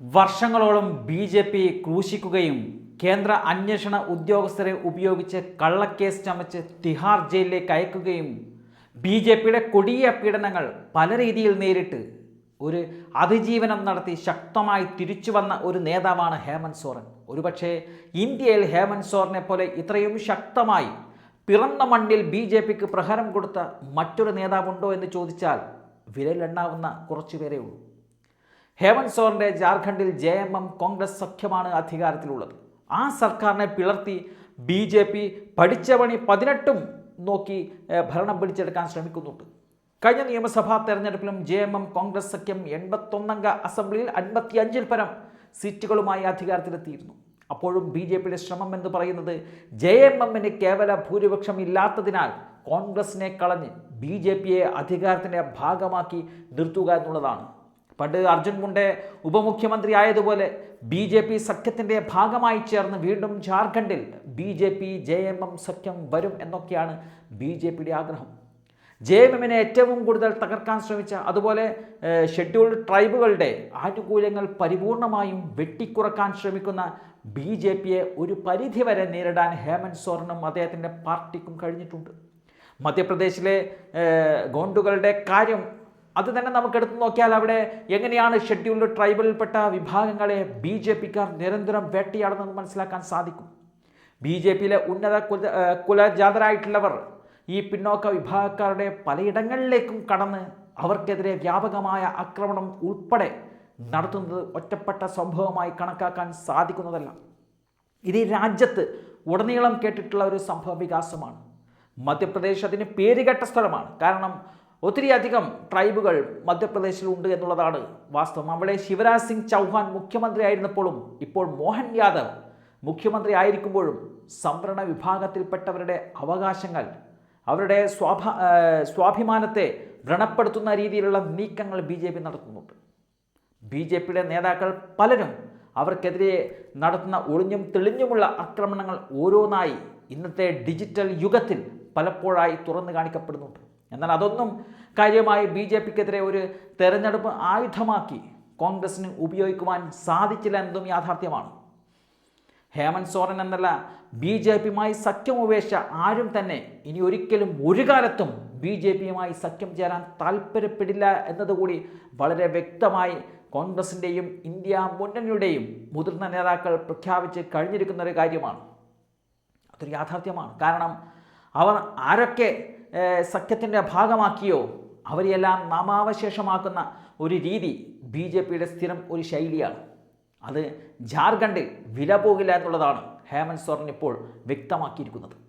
വർഷങ്ങളോളം B J P ക്രൂശിക്കുകയും കേന്ദ്ര അന്വേഷണ ഉദ്യോഗസ്ഥരെ ഉപയോഗിച്ച് കള്ളക്കേസ് ചമച്ച് തിഹാർ ജയിലിലേക്ക് അയക്കുകയും ബി ജെ പിയുടെ കൊടിയ പീഡനങ്ങൾ പല രീതിയിൽ നേരിട്ട് ഒരു അതിജീവനം നടത്തി ശക്തമായി തിരിച്ചു വന്ന ഒരു നേതാവാണ് ഹേമന്ത് സോറൻ. ഒരുപക്ഷെ ഇന്ത്യയിൽ ഹേമന്ത് സോറനെ പോലെ ഇത്രയും ശക്തമായി പിറന്ന മണ്ണിൽ ബി ജെ പിക്ക് പ്രഹരം കൊടുത്ത മറ്റൊരു നേതാവുണ്ടോ എന്ന് ചോദിച്ചാൽ വിരലെണ്ണാവുന്ന കുറച്ചു പേരേ ഉള്ളൂ. ഹേമന്ത് സോറിന്റെ ജാർഖണ്ഡിൽ ജെ എം എം കോൺഗ്രസ് സഖ്യമാണ് അധികാരത്തിലുള്ളത്. ആ സർക്കാരിനെ പിളർത്തി ബി ജെ പി പഠിച്ച പണി പതിനെട്ടും നോക്കി ഭരണം പിടിച്ചെടുക്കാൻ ശ്രമിക്കുന്നുണ്ട്. കഴിഞ്ഞ നിയമസഭാ തെരഞ്ഞെടുപ്പിലും ജെ എം എം കോൺഗ്രസ് സഖ്യം എൺപത്തൊന്നംഗ അസംബ്ലിയിൽ അൻപത്തിയഞ്ചിൽ പരം സീറ്റുകളുമായി അധികാരത്തിലെത്തിയിരുന്നു. അപ്പോഴും ബി ജെ പിയുടെ ശ്രമം എന്ന് പറയുന്നത് ജെ എം എമ്മിന് കേവല ഭൂരിപക്ഷം ഇല്ലാത്തതിനാൽ കോൺഗ്രസിനെ കളഞ്ഞ് ബി ജെ പിയെ അധികാരത്തിന്റെ ഭാഗമാക്കി നിർത്തുക എന്നുള്ളതാണ്. പണ്ട് അർജുൻ മുണ്ടെ ഉപമുഖ്യമന്ത്രി ആയതുപോലെ ബി ജെ പി സഖ്യത്തിന്റെ ഭാഗമായി ചേർന്ന് വീണ്ടും ജാർഖണ്ഡിൽ B J P J M M സഖ്യം വരും എന്നൊക്കെയാണ് ബി ജെ പിയുടെ ആഗ്രഹം. ജെ എം എമ്മിനെ ഏറ്റവും കൂടുതൽ തകർക്കാൻ ശ്രമിച്ച അതുപോലെ ഷെഡ്യൂൾഡ് ട്രൈബുകളുടെ ആനുകൂല്യങ്ങൾ പരിപൂർണമായും വെട്ടിക്കുറക്കാൻ ശ്രമിക്കുന്ന ബി ജെ പിയെ ഒരു പരിധിവരെ നേരിടാൻ ഹേമന്ത് സോറനും അദ്ദേഹത്തിന്റെ പാർട്ടിക്കും കഴിഞ്ഞിട്ടുണ്ട്. മധ്യപ്രദേശിലെ ഗോണ്ടുകളുടെ കാര്യം അത് തന്നെ നമുക്ക് എടുത്തു നോക്കിയാൽ അവിടെ എങ്ങനെയാണ് ഷെഡ്യൂൾഡ് ട്രൈബലിൽപ്പെട്ട വിഭാഗങ്ങളെ ബി ജെ പിക്കാർ നിരന്തരം വേട്ടയാടുന്നത് മനസ്സിലാക്കാൻ സാധിക്കും. ബി ജെ പിയിലെ ഉന്നത കുല കുലജാതരായിട്ടുള്ളവർ ഈ പിന്നോക്ക വിഭാഗക്കാരുടെ പലയിടങ്ങളിലേക്കും കടന്ന് അവർക്കെതിരെ വ്യാപകമായ ആക്രമണം ഉൾപ്പെടെ നടത്തുന്നത് ഒറ്റപ്പെട്ട സംഭവമായി കണക്കാക്കാൻ സാധിക്കുന്നതല്ല. ഇത് രാജ്യത്ത് ഉടനീളം കേട്ടിട്ടുള്ള ഒരു സംഭവ വികാസമാണ്. മധ്യപ്രദേശ് അതിന് പേരുകെട്ട സ്ഥലമാണ്. കാരണം ഒത്തിരി അധികം ട്രൈബുകൾ മധ്യപ്രദേശിലുണ്ട് എന്നുള്ളതാണ് വാസ്തവം. അവിടെ ശിവരാജ് സിംഗ് ചൗഹാൻ മുഖ്യമന്ത്രി ആയിരുന്നപ്പോഴും ഇപ്പോൾ മോഹൻ യാദവ് മുഖ്യമന്ത്രി ആയിരിക്കുമ്പോഴും സംവരണ വിഭാഗത്തിൽപ്പെട്ടവരുടെ അവകാശങ്ങൾ അവരുടെ സ്വാഭാ സ്വാഭിമാനത്തെ വ്രണപ്പെടുത്തുന്ന രീതിയിലുള്ള നീക്കങ്ങൾ ബി ജെ പി നടത്തുന്നുണ്ട്. ബി ജെ പിയുടെ നേതാക്കൾ പലരും അവർക്കെതിരെ നടത്തുന്ന ഒളിഞ്ഞും തെളിഞ്ഞുമുള്ള ആക്രമണങ്ങൾ ഓരോന്നായി ഇന്നത്തെ ഡിജിറ്റൽ യുഗത്തിൽ പലപ്പോഴായി തുറന്നു കാണിക്കപ്പെടുന്നുണ്ട്. എന്നാൽ അതൊന്നും കാര്യമായി ബി ജെ പിക്കെതിരെ ഒരു തെരഞ്ഞെടുപ്പ് ആയുധമാക്കി കോൺഗ്രസിന് ഉപയോഗിക്കുവാൻ സാധിച്ചില്ല എന്നതും യാഥാർത്ഥ്യമാണ്. ഹേമന്ത് സോറൻ എന്നല്ല ബി ജെ പിയുമായി സഖ്യം ഉപേക്ഷ ആരും തന്നെ ഇനി ഒരിക്കലും ഒരു കാലത്തും ബി ജെ പിയുമായി സഖ്യം ചേരാൻ താല്പര്യപ്പെടില്ല എന്നതുകൂടി വളരെ വ്യക്തമായി കോൺഗ്രസിന്റെയും ഇന്ത്യ മുന്നണിയുടെയും മുതിർന്ന നേതാക്കൾ പ്രഖ്യാപിച്ച് കഴിഞ്ഞിരിക്കുന്ന ഒരു കാര്യമാണ്. അതൊരു യാഥാർത്ഥ്യമാണ്. കാരണം അവർ ആരൊക്കെ സഖ്യത്തിന്റെ ഭാഗമാക്കിയോ? അവരെയെല്ലാം നാമാവശേഷമാക്കുന്ന ഒരു രീതി ബി ജെ പിയുടെ സ്ഥിരം ഒരു ശൈലിയാണ്. അത് ജാർഖണ്ഡിൽ വില പോകില്ല എന്നുള്ളതാണ് ഹേമന്ത് സോറൻ ഇപ്പോൾ വ്യക്തമാക്കിയിരിക്കുന്നത്.